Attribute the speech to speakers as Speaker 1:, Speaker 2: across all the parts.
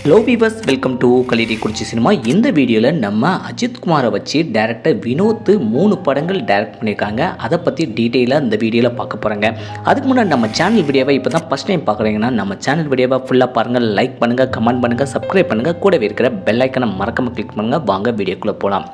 Speaker 1: Hello viewers welcome to Kalidi Kurichi cinema இந்த வீடியோவில் நம்ம அஜித் குமாரை வச்சு டேரக்டர் வினோத் மூணு படங்கள் டைரக்ட் பண்ணியிருக்காங்க அதை பற்றி டீட்டெயிலாக இந்த வீடியோவில் பார்க்க போகிறாங்க அதுக்கு முன்னாடி நம்ம சேனல் வீடியோவை இப்போ தான் ஃபஸ்ட் டைம் பார்க்குறீங்கன்னா நம்ம சேனல் வீடியோவை ஃபுல்லாக பாருங்கள் லைக் பண்ணுங்கள் கமெண்ட் பண்ணுங்கள் சப்ஸ்கிரைப் பண்ணுங்கள் கூடவே இருக்கிற பெல் ஐக்கனை மறக்காமல் கிளிக் பண்ணுங்கள் வாங்க வீடியோக்குள்ளே போகலாம்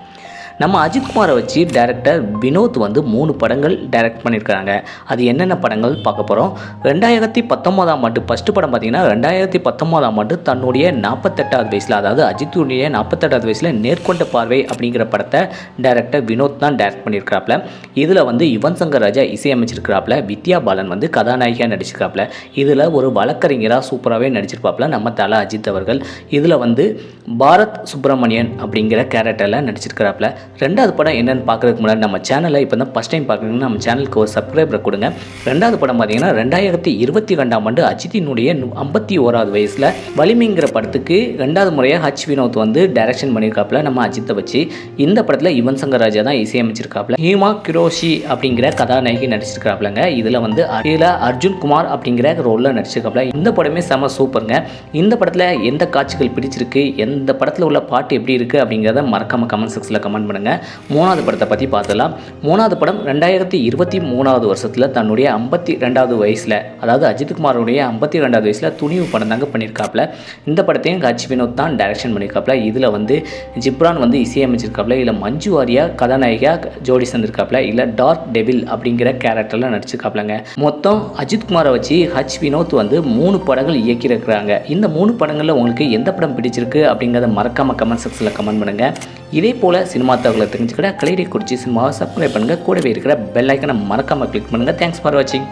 Speaker 1: நம்ம அஜித்குமாரை வச்சு டேரக்டர் வினோத் வந்து மூணு படங்கள் டைரக்ட் பண்ணியிருக்காங்க அது என்னென்ன படங்கள் பார்க்க போகிறோம் ரெண்டாயிரத்தி பத்தொம்போதாம் ஆண்டு ஃபஸ்ட்டு படம் பார்த்தீங்கன்னா ரெண்டாயிரத்தி பத்தொம்போதாம் ஆண்டு தன்னுடைய நாற்பத்தெட்டாவது வயசில் அதாவது அஜித்துடைய நாற்பத்தெட்டாவது வயசில் நேர்கொண்ட பார்வை அப்படிங்கிற படத்தை டேரக்டர் வினோத் தான் டைரக்ட் பண்ணியிருக்கிறாப்ல. இதில் வந்து யுவன் சங்கர் ராஜா இசையமைச்சிருக்கிறாப்புல வித்யா பாலன் வந்து கதாநாயகியாக நடிச்சிருக்காப்ல இதில் ஒரு வழக்கறிஞராக சூப்பராகவே நடிச்சிருப்பாப்ல நம்ம தல அஜித் அவர்கள். இதில் வந்து பாரத் சுப்பிரமணியன் அப்படிங்கிற கேரக்டரில் நடிச்சிருக்கிறாப்ல. ரெண்டாவது படம் என்னென்னு பார்க்குறதுக்கு முன்னாடி நம்ம சேனலை இப்போ தான் ஃபஸ்ட் டைம் பார்க்குறீங்கன்னா நம்ம சேனலுக்கு ஒரு சப்ஸ்கிரைபர் கொடுங்க. ரெண்டாவது படம் பார்த்தீங்கன்னா ரெண்டாயிரத்தி இருபத்தி ரெண்டாம் ஆண்டு அஜித்தினுடைய ஐம்பத்தி ஓராவது வயசில் வலிமைங்கிற படத்துக்கு ரெண்டாவது முறையாக ஹச் வினோத் வந்து டைரக்ஷன் பண்ணியிருக்காப்புல நம்ம அஜித்தை வச்சு. இந்த படத்தில் யுவன் சங்கர் ராஜா தான் இசையமைச்சிருக்காப்புல. ஹீமா கிரோஷி அப்படிங்கிற கதாநாயகி நடிச்சிருக்காப்புலங்க. இதில் வந்து இதில் அர்ஜுன் குமார் அப்படிங்கிற ரோலில் நடிச்சிருக்காப்புல. இந்த படமே செம சூப்பருங்க. இந்த படத்தில் எந்த காட்சிகள் பிடிச்சிருக்கு? எந்த படத்தில் உள்ள பாட்டு எப்படி இருக்குது அப்படிங்கிறத மறக்காம கமெண்ட் செக்ஷனில் கமெண்ட் பண்ணுங்கள் மூணாவது படத்தை பற்றி பார்த்துலாம் மூணாவது படம் ரெண்டாயிரத்தி இருபத்தி மூணாவது வருஷத்தில் தன்னுடைய ஐம்பத்தி ரெண்டாவது வயசில் அதாவது அஜித்குமாரோடைய ஐம்பத்தி ரெண்டாவது வயசில் துணிவு படம் தாங்க பண்ணியிருக்காப்புல. இந்த படத்தையும் ஹச் வினோத் தான் டைரக்ஷன் பண்ணியிருக்காப்புல. இதில் வந்து ஜிப்ரான் வந்து இசையமைச்சிருக்காப்புல இல்லை மஞ்சு வாரியா கதாநாயகியாக ஜோடி சந்திருக்காப்புல இல்லை டார்க் டெவில் அப்படிங்கிற கேரக்டரில் நடிச்சிருக்காப்புலங்க. மொத்தம் அஜித்குமாரை வச்சு ஹச் வினோத் வந்து மூணு படங்கள் இயக்கியிருக்கிறாங்க. இந்த மூணு படங்களில் உங்களுக்கு எந்த படம் பிடிச்சிருக்கு அப்படிங்கிறத மறக்காம கமெண்ட் செக்ஷனில் கமெண்ட் பண்ணுங்கள் இதே போல் சினிமா தகவலை தெரிஞ்சுக்கிட்ட கலைடி குறிச்சி சினிமாவை சப்ஸ்கிரைப் பண்ணுங்கள் கூடவே இருக்கிற பெல் ஐக்கனை மறக்காமல் கிளிக் பண்ணுங்கள் தேங்க்ஸ் ஃபார் வாட்சிங்